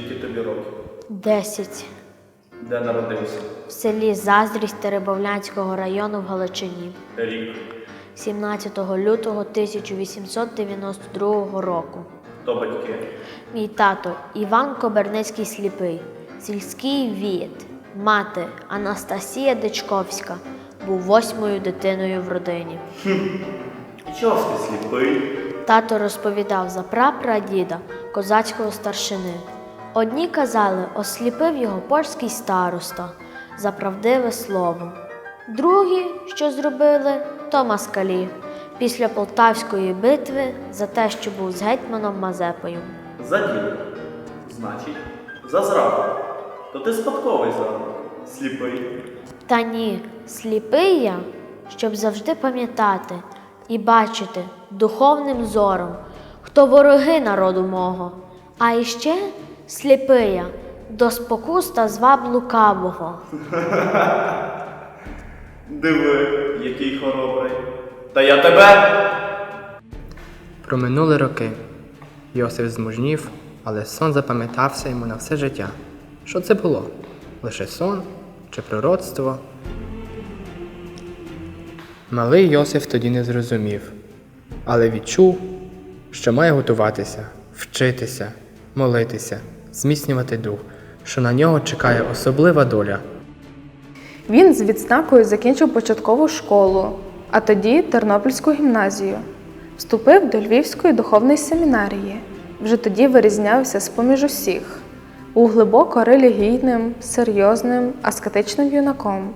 тобі років? Десять. Де народився? В селі Заздрість Теребовлянського району в Галичині. Рік. 17 лютого 1892 року. Хто батьки? Мій тато Іван Коберницький сліпий, сільський вієт, мати Анастасія Дичковська був восьмою дитиною в родині. Чого ти сліпий? Тато розповідав за прапрадіда козацького старшини. Одні казали, осліпив його польський староста за правдиве слово. Другі, що зробили, то москалі після Полтавської битви за те, що був з гетьманом Мазепою. За діло. Значить, за зраду. То ти спадковий зрадник. Сліпий. Та ні, сліпий я, щоб завжди пам'ятати і бачити духовним зором, хто вороги народу мого, а іще сліпий я до спокус та зваб лукавого. Диви, який хоробрий. Та я тебе. Проминули роки. Йосиф змужнів, але сон запам'ятався йому на все життя. Що це було? Лише сон чи пророцтво? Малий Йосиф тоді не зрозумів, але відчув, що має готуватися, вчитися, молитися, зміцнювати дух, що на нього чекає особлива доля. Він з відзнакою закінчив початкову школу, а тоді Тернопільську гімназію. Вступив до Львівської духовної семінарії. Вже тоді вирізнявся з-поміж усіх. Був глибоко релігійним, серйозним, аскетичним юнаком,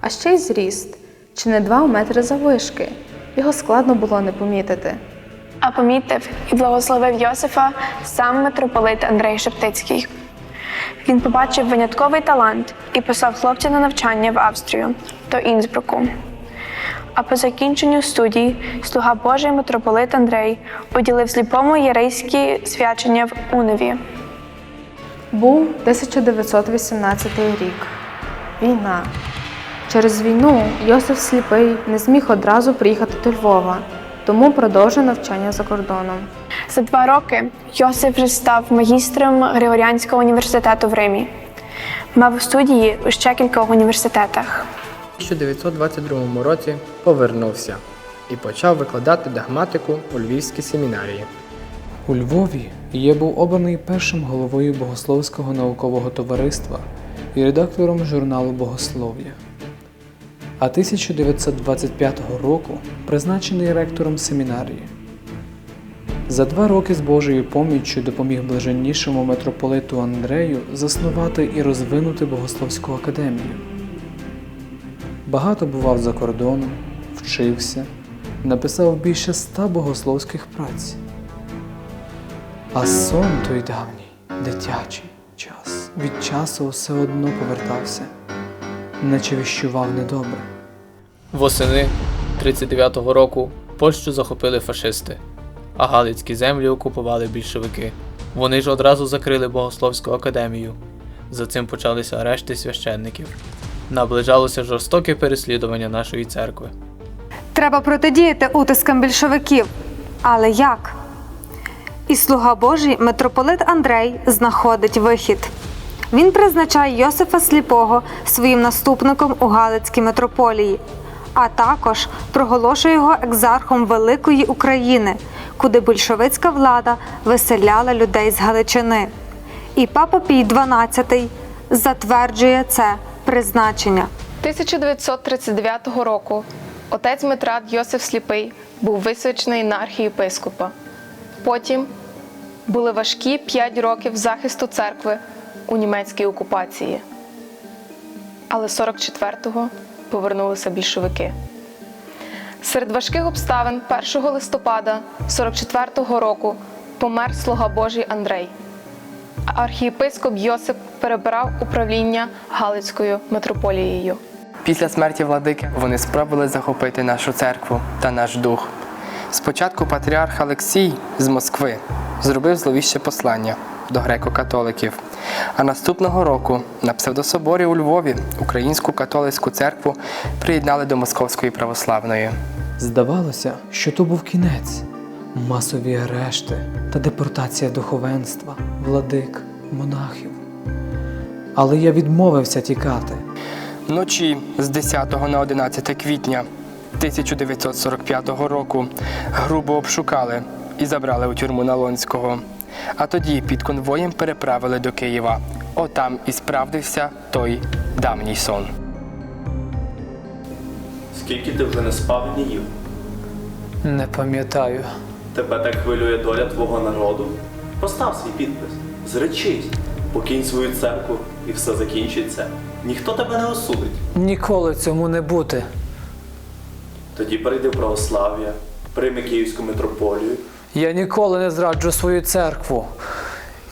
а ще й зріст, чи не два метри заввишки. Його складно було не помітити. А помітив і благословив Йосифа сам митрополит Андрей Шептицький. Він побачив винятковий талант і послав хлопця на навчання в Австрію до Інсбруку. А по закінченню студій слуга Божий митрополит Андрей уділив сліпому єрейські свячення в Уневі. Був 1918 рік. Війна. Через війну Йосиф Сліпий не зміг одразу приїхати до Львова, тому продовжив навчання за кордоном. За два роки Йосиф вже став магістром Григоріанського університету в Римі. Мав студії у ще кількох університетах. У 1922 році повернувся і почав викладати догматику у Львівській семінарії. У Львові я був обраний першим головою Богословського наукового товариства і редактором журналу Богослов'я. А 1925 року призначений ректором семінарії. За два роки з Божою поміччю допоміг блаженнішому митрополиту Андрею заснувати і розвинути Богословську академію. Багато бував за кордоном, вчився, написав більше ста богословських праць. А сон той давній, дитячий час, від часу все одно повертався, наче віщував недобре. Восени 39-го року Польщу захопили фашисти, а Галицькі землі окупували більшовики. Вони ж одразу закрили Богословську академію. За цим почалися арешти священників. Наближалося жорстоке переслідування нашої церкви. Треба протидіяти утискам більшовиків. Але як? І слуга Божий митрополит Андрей знаходить вихід. Він призначає Йосифа Сліпого своїм наступником у Галицькій митрополії, а також проголошує його екзархом Великої України, куди большевицька влада виселяла людей з Галичини. І папа Пій XII затверджує це призначення. 1939 року отець Митрат Йосиф Сліпий був висвячений на архієпископа. Потім були важкі 5 років захисту церкви у німецькій окупації. Але 44-го повернулися більшовики. Серед важких обставин 1 листопада 44-го року помер слуга Божий Андрей. Архієпископ Йосип перебирав управління Галицькою митрополією. Після смерті владики вони спробували захопити нашу церкву та наш дух. Спочатку патріарх Олексій з Москви зробив зловіще послання до греко-католиків, а наступного року на псевдособорі у Львові Українську католицьку церкву приєднали до Московської православної. Здавалося, що то був кінець, масові арешти та депортація духовенства, владик, монахів. але я відмовився тікати. Вночі з 10 на 11 квітня 1945 року грубо обшукали і забрали у тюрму Налонського. А тоді під конвоєм переправили до Києва. Отам і справдився той давній сон. Скільки ти вже не спав і не їв? Не пам'ятаю. Тебе так хвилює доля твого народу? Постав свій підпис, зречись, покинь свою церкву і все закінчиться. Ніхто тебе не осудить. Ніколи цьому не бути. Тоді перейди в православ'я, прийми Київську митрополію. Я ніколи не зраджу свою церкву.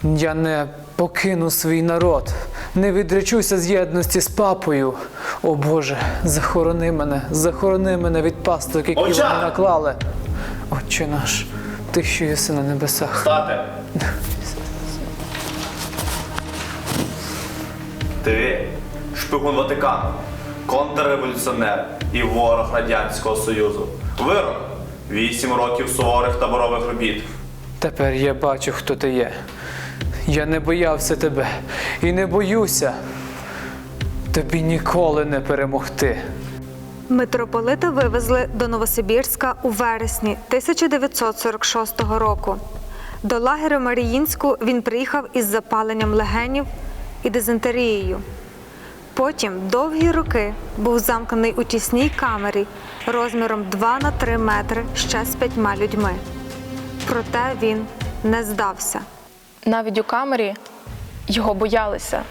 Я не покину свій народ, не відречуся з єдності з папою. О Боже, захорони мене, захорони мене від пасток, які Отче! вони наклали. Отче наш, ти що єси на небесах. Стати! Ти шпигун Ватикану, контрреволюціонер і ворог Радянського Союзу. Вирок! Вісім років суворих таборових робіт. Тепер я бачу, хто ти є. Я не боявся тебе і не боюся. Тобі ніколи не перемогти. Митрополита вивезли до Новосибірська у вересні 1946 року. До лагеря Маріїнську він приїхав із запаленням легенів і дизентерією. Потім довгі роки був замкнений у тісній камері розміром 2 на 3 метри ще з п'ятьма людьми. Проте він не здався. Навіть у камері його боялися,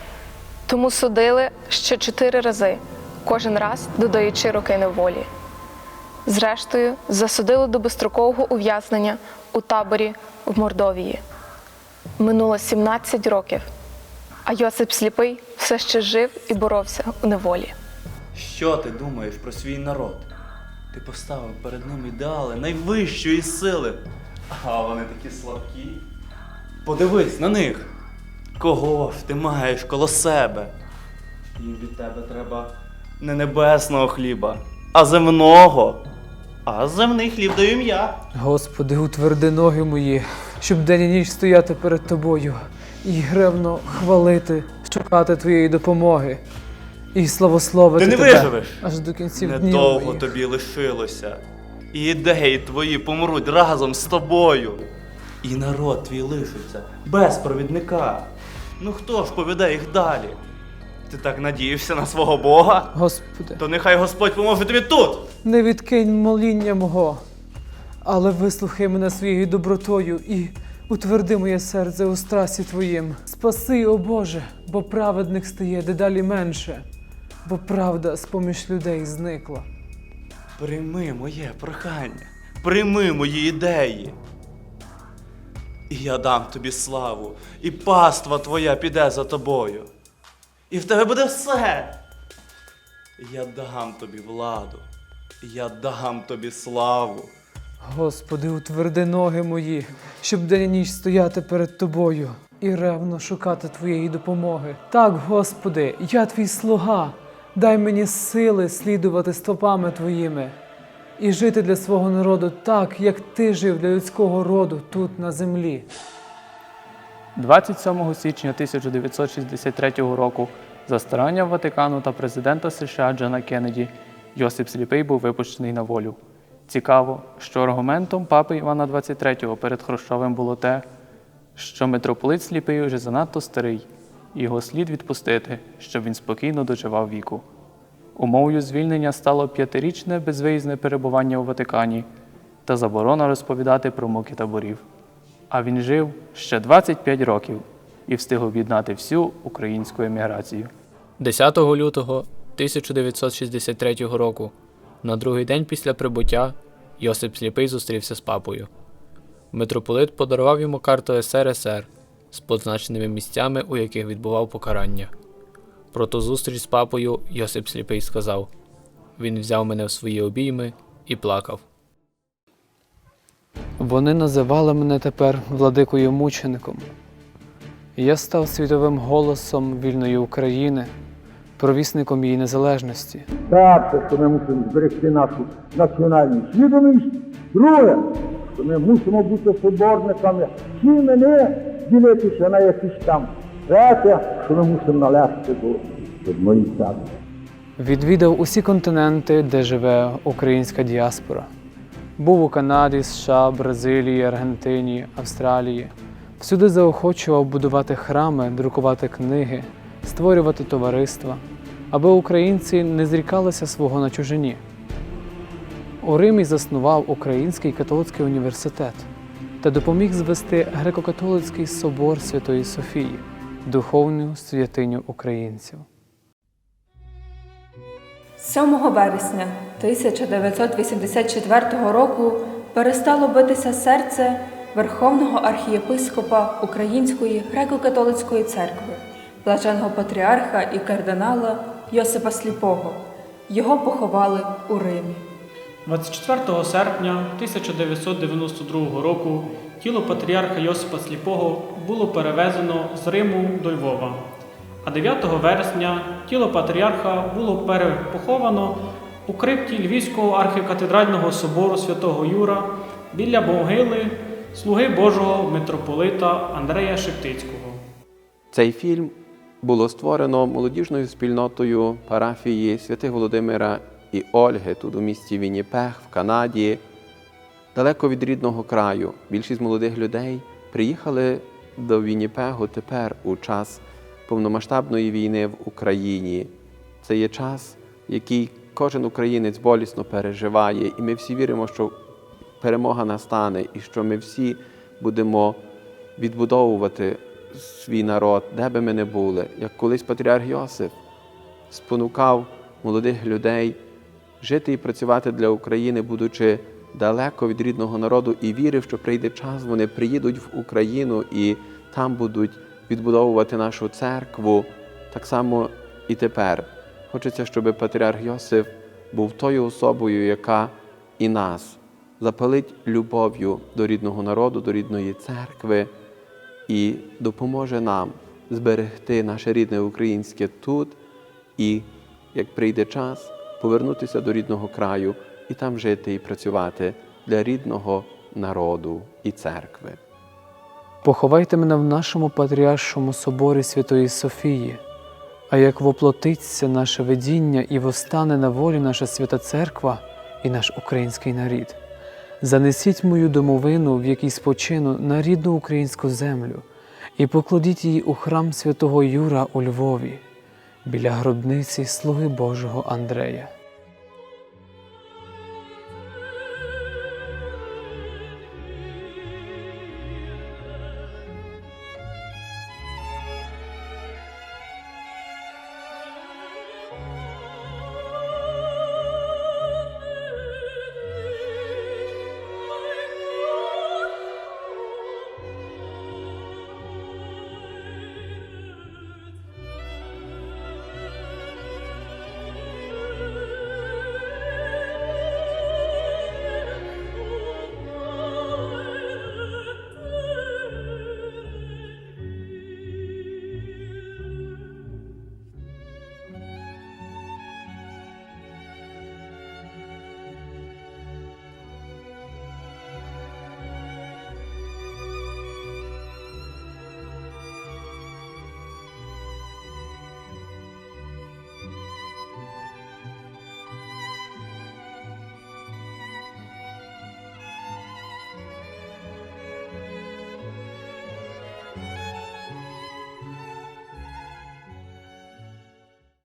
тому судили ще чотири рази, кожен раз додаючи роки неволі. Зрештою, засудили до безстрокового ув'язнення у таборі в Мордовії. Минуло 17 років, а Йосип Сліпий все ще жив і боровся у неволі. Що ти думаєш про свій народ? Ти поставив перед ним ідеали найвищої сили. А вони такі слабкі. Подивись на них. Кого ж ти маєш коло себе? Їм від тебе треба не небесного хліба, а земного. А земний хліб даю їм я. Господи, утверди ноги мої, щоб день і ніч стояти перед тобою і ревно хвалити, шукати твоєї допомоги. І славословити Ти не тебе виживеш. аж до кінців днів Недовго моїх. тобі лишилося. І ідеї твої помруть разом з тобою. І народ твій лишиться без провідника. Ну хто ж поведе їх далі? Ти так надіявся на свого Бога? Господи, То нехай Господь поможе тобі тут. не відкинь моління мого, але вислухай мене своєю добротою і утверди моє серце у страсі Твоїм. Спаси, о Боже, бо праведних стає дедалі менше, бо правда з-поміж людей зникла. Прийми моє прохання, прийми мої ідеї. І я дам тобі славу, і паства твоя піде за тобою. І в тебе буде все. Я дам тобі владу, я дам тобі славу. Господи, утверди ноги мої, щоб день і ніч стояти перед тобою і ревно шукати Твоєї допомоги. Так, Господи, я твій слуга, дай мені сили слідувати стопами Твоїми і жити для свого народу так, як Ти жив для людського роду тут на землі. 27 січня 1963 року за старанням Ватикану та президента США Джона Кеннеді Йосип Сліпий був випущений на волю. Цікаво, що аргументом папи Івана XXIII перед Хрущовим було те, що митрополит Сліпий уже занадто старий, і його слід відпустити, щоб він спокійно доживав віку. Умовою звільнення стало п'ятирічне безвиїзне перебування у Ватикані та заборона розповідати про муки таборів. А він жив ще 25 років і встиг об'єднати всю українську еміграцію. 10 лютого 1963 року, на другий день після прибуття, Йосип Сліпий зустрівся з папою. Митрополит подарував йому карту СРСР з позначеними місцями, у яких відбував покарання. Про ту зустріч з папою Йосип Сліпий сказав: Він взяв мене в свої обійми і плакав. Вони називали мене тепер владикою мучеником. Я став світовим голосом вільної України, провісником її незалежності. Перше, що ми мусимо зберегти нашу національну свідомість. Друге, що ми мусимо бути соборниками, всі мене ділитися на якісь там. Третє, що ми мусимо належати до одної церкви. Відвідав усі континенти, де живе українська діаспора. Був у Канаді, США, Бразилії, Аргентині, Австралії. Всюди заохочував будувати храми, друкувати книги, створювати товариства, аби українці не зрікалися свого на чужині. У Римі заснував Український католицький університет та допоміг звести греко-католицький собор Святої Софії, духовну святиню українців. 7 вересня 1984 року перестало битися серце Верховного архієпископа Української греко-католицької церкви, блаженного патріарха і кардинала Йосипа Сліпого. Його поховали у Римі. 24 серпня 1992 року тіло патріарха Йосипа Сліпого було перевезено з Риму до Львова, а 9 вересня тіло патріарха було перепоховано у крипті Львівського архікатедрального собору святого Юра біля могили слуги Божого митрополита Андрея Шептицького. Цей фільм було створено молодіжною спільнотою парафії святих Володимира і Ольги тут у місті Вінніпех в Канаді, далеко від рідного краю. Більшість молодих людей приїхали до Вінніпегу тепер у час повномасштабної війни в Україні. Це є час, який кожен українець болісно переживає, і ми всі віримо, що перемога настане і що ми всі будемо відбудовувати свій народ, де би ми не були, як колись патріарх Йосиф спонукав молодих людей жити і працювати для України, будучи далеко від рідного народу, і вірив, що прийде час, вони приїдуть в Україну і там будуть відбудовувати нашу церкву. Так само і тепер. Хочеться, щоб патріарх Йосиф був тою особою, яка і нас запалить любов'ю до рідного народу, до рідної церкви і допоможе нам зберегти наше рідне українське тут і, як прийде час, повернутися до рідного краю і там жити і працювати для рідного народу і церкви. Поховайте мене в нашому патріаршому соборі Святої Софії, а як воплотиться наше видіння і востане на волі наша свята церква і наш український нарід. Занесіть мою домовину, в якій спочину на рідну українську землю, і покладіть її у храм святого Юра у Львові, біля гробниці слуги Божого Андрея.